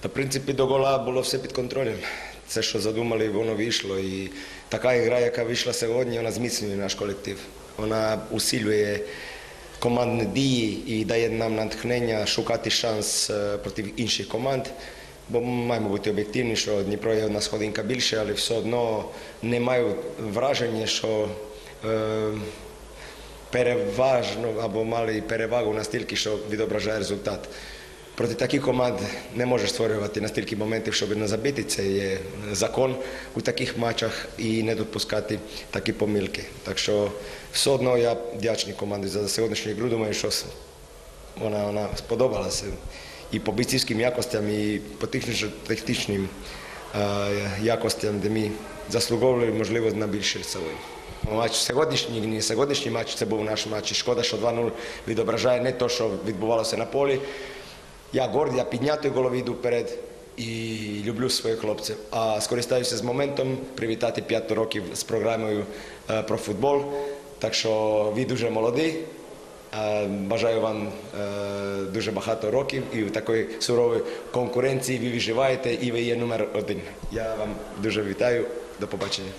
Та, в принципі, до гола було все під контролем. Це, що задумали, воно вийшло. І така гра, яка вийшла сьогодні, вона зміцнює наш колектив. Вона усилює командні дії і дає нам натхнення шукати шанс е, проти інших команд. Бо ми маємо бути об'єктивні, що Дніпро є одна сходинка більше, але все одно не маю враження, що е, переважно або мали перевагу настільки, що відображає результат. Проти таких команд не можеш створювати настільки моментів, щоб не забити. Це є закон у таких матчах і не допускати такі помилки. Так що все одно я вдячний команді за сьогоднішню гру. Думаю, що вона, вона сподобалася і по бійцівським якостям, і по технічним е, якостям, де ми заслуговували, можливо, на більше сьогодні. Матч сьогоднішній, сьогоднішній матч, це був наш матч. Шкода, що 2-0 відображає не те, що відбувалося на полі. Я горд, я піднятою голові йду вперед і люблю своїх хлопців. А скористаюся з моментом привітати 5 років з програмою про футбол. Так що ви дуже молоді. Е, Бажаю вам дуже багато років і в такої сурової конкуренції ви виживаєте і ви є номер один. Я вам дуже вітаю. До побачення.